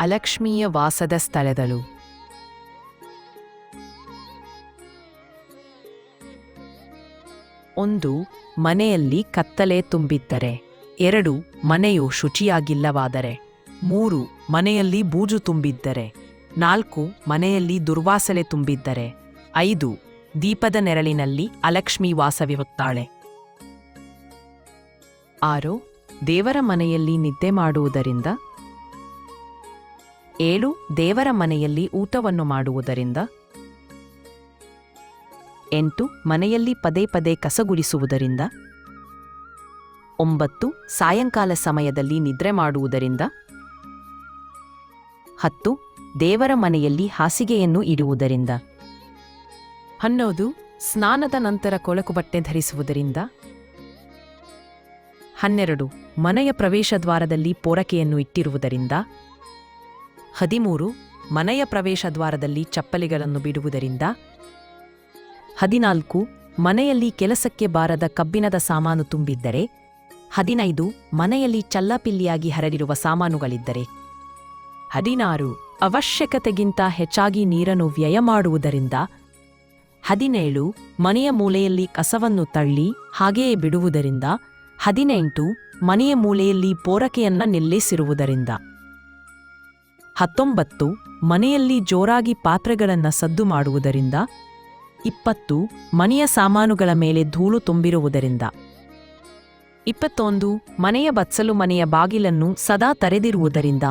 ಅಲಕ್ಷ್ಮಿಯ ವಾಸದ ಸ್ಥಳಗಳು. ಒಂದು, ಮನೆಯಲ್ಲಿ ಕತ್ತಲೆ ತುಂಬಿದ್ದರೆ. ಎರಡು, ಮನೆಯು ಶುಚಿಯಾಗಿಲ್ಲವಾದರೆ. ಮೂರು, ಮನೆಯಲ್ಲಿ ಬೂಜು ತುಂಬಿದ್ದರೆ. ನಾಲ್ಕು, ಮನೆಯಲ್ಲಿ ದುರ್ವಾಸನೆ ತುಂಬಿದ್ದರೆ. ಐದು, ದೀಪದ ನೆರಳಿನಲ್ಲಿ ಅಲಕ್ಷ್ಮಿ ವಾಸವಿರುತ್ತಾಳೆ. ಆರು, ದೇವರ ಮನೆಯಲ್ಲಿ ನಿದ್ದೆ ಮಾಡುವುದರಿಂದ ಏಳು ದೇವರ ಮನೆಯಲ್ಲಿ ಊಟವನ್ನು ಮಾಡುವುದರಿಂದ. ಎಂಟು ಮನೆಯಲ್ಲಿ ಪದೇ ಪದೇ ಕಸಗುಡಿಸುವುದರಿಂದ. ಒಂಬತ್ತು ಸಾಯಂಕಾಲ ಸಮಯದಲ್ಲಿ ನಿದ್ರೆ ಮಾಡುವುದರಿಂದ. ಹತ್ತು ದೇವರ ಮನೆಯಲ್ಲಿ ಹಾಸಿಗೆಯನ್ನು ಇಡುವುದರಿಂದ. ಹನ್ನೊಂದು ಸ್ನಾನದ ನಂತರ ಕೊಳಕು ಬಟ್ಟೆ ಧರಿಸುವುದರಿಂದ. ಹನ್ನೆರಡು ಮನೆಯ ಪ್ರವೇಶ ದ್ವಾರದಲ್ಲಿ ಪೋರಕೆಯನ್ನು ಇಟ್ಟಿರುವುದರಿಂದ. ಹದಿಮೂರು ಮನೆಯ ಪ್ರವೇಶ ದ್ವಾರದಲ್ಲಿ ಚಪ್ಪಲಿಗಳನ್ನು ಬಿಡುವುದರಿಂದ, ಹದಿನಾಲ್ಕು ಮನೆಯಲ್ಲಿ ಕೆಲಸಕ್ಕೆ ಬಾರದ ಕಬ್ಬಿಣದ ಸಾಮಾನು ತುಂಬಿದ್ದರೆ, ಹದಿನೈದು ಮನೆಯಲ್ಲಿ ಚಲ್ಲಪಿಲ್ಲಿಯಾಗಿ ಹರಡಿರುವ ಸಾಮಾನುಗಳಿದ್ದರೆ, ಹದಿನಾರು ಅವಶ್ಯಕತೆಗಿಂತ ಹೆಚ್ಚಾಗಿ ನೀರನ್ನು ವ್ಯಯ ಮಾಡುವುದರಿಂದ, ಹದಿನೇಳು ಮನೆಯ ಮೂಲೆಯಲ್ಲಿ ಕಸವನ್ನು ತಳ್ಳಿ ಹಾಗೆಯೇ ಬಿಡುವುದರಿಂದ, ಹದಿನೆಂಟು ಮನೆಯ ಮೂಲೆಯಲ್ಲಿ ಪೋರಕೆಯನ್ನ ನಿಲ್ಲಿಸಿರುವುದರಿಂದ. ಹತ್ತೊಂಬತ್ತು ಮನೆಯಲ್ಲಿ ಜೋರಾಗಿ ಪಾತ್ರೆಗಳನ್ನು ಸದ್ದು ಮಾಡುವುದರಿಂದ, ಇಪ್ಪತ್ತು ಮನೆಯ ಸಾಮಾನುಗಳ ಮೇಲೆ ಧೂಳು ತುಂಬಿರುವುದರಿಂದ. ಇಪ್ಪತ್ತೊಂದು ಮನೆಯ ಬಚ್ಚಲು ಮನೆಯ ಬಾಗಿಲನ್ನು ಸದಾ ತೆರೆದಿರುವುದರಿಂದ.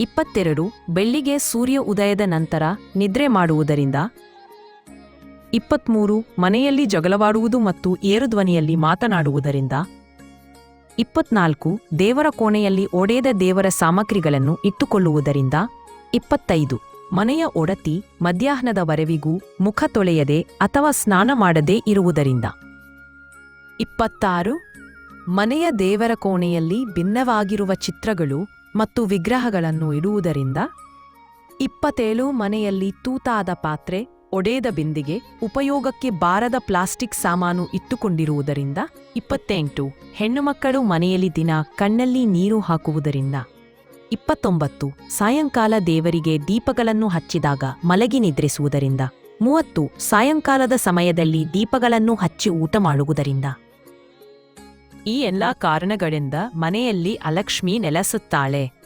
ಇಪ್ಪತ್ತೆರಡು ಬೆಳ್ಳಿಗೆ ಸೂರ್ಯ ಉದಯದ ನಂತರ ನಿದ್ರೆ ಮಾಡುವುದರಿಂದ. ಇಪ್ಪತ್ಮೂರು ಮನೆಯಲ್ಲಿ ಜಗಳವಾಡುವುದು ಮತ್ತು ಏರುಧ್ವನಿಯಲ್ಲಿ ಮಾತನಾಡುವುದರಿಂದ. ಇಪ್ಪತ್ನಾಲ್ಕು ದೇವರ ಕೋಣೆಯಲ್ಲಿ ಒಡೆದ ದೇವರ ಸಾಮಗ್ರಿಗಳನ್ನು ಇಟ್ಟುಕೊಳ್ಳುವುದರಿಂದ, ಇಪ್ಪತ್ತೈದು ಮನೆಯ ಒಡತಿ ಮಧ್ಯಾಹ್ನದವರೆವಿಗೂ ಮುಖ ತೊಳೆಯದೆ ಅಥವಾ ಸ್ನಾನ ಮಾಡದೇ ಇರುವುದರಿಂದ. ಇಪ್ಪತ್ತಾರು ಮನೆಯ ದೇವರ ಕೋಣೆಯಲ್ಲಿ ಭಿನ್ನವಾಗಿರುವ ಚಿತ್ರಗಳು ಮತ್ತು ವಿಗ್ರಹಗಳನ್ನು ಇಡುವುದರಿಂದ, ಇಪ್ಪತ್ತೇಳು ಮನೆಯಲ್ಲಿ ತೂತಾದ ಪಾತ್ರೆ ಒಡೆದ ಬಿಂದಿಗೆ ಉಪಯೋಗಕ್ಕೆ ಬಾರದ ಪ್ಲಾಸ್ಟಿಕ್ ಸಾಮಾನು ಇಟ್ಟುಕೊಂಡಿರುವುದರಿಂದ ಇಪ್ಪತ್ತೆಂಟು ಹೆಣ್ಣುಮಕ್ಕಳು ಮನೆಯಲ್ಲಿ ದಿನ ಕಣ್ಣಲ್ಲಿ ನೀರು ಹಾಕುವುದರಿಂದ ಇಪ್ಪತ್ತೊಂಬತ್ತು ಸಾಯಂಕಾಲ ದೇವರಿಗೆ ದೀಪಗಳನ್ನು ಹಚ್ಚಿದಾಗ ಮಲಗಿ ನಿದ್ರಿಸುವುದರಿಂದ ಮೂವತ್ತು ಸಾಯಂಕಾಲದ ಸಮಯದಲ್ಲಿ ದೀಪಗಳನ್ನು ಹಚ್ಚಿ ಊಟ ಮಾಡುವುದರಿಂದ ಈ ಎಲ್ಲ ಕಾರಣಗಳಿಂದ ಮನೆಯಲ್ಲಿ ಅಲಕ್ಷ್ಮಿ ನೆಲೆಸುತ್ತಾಳೆ.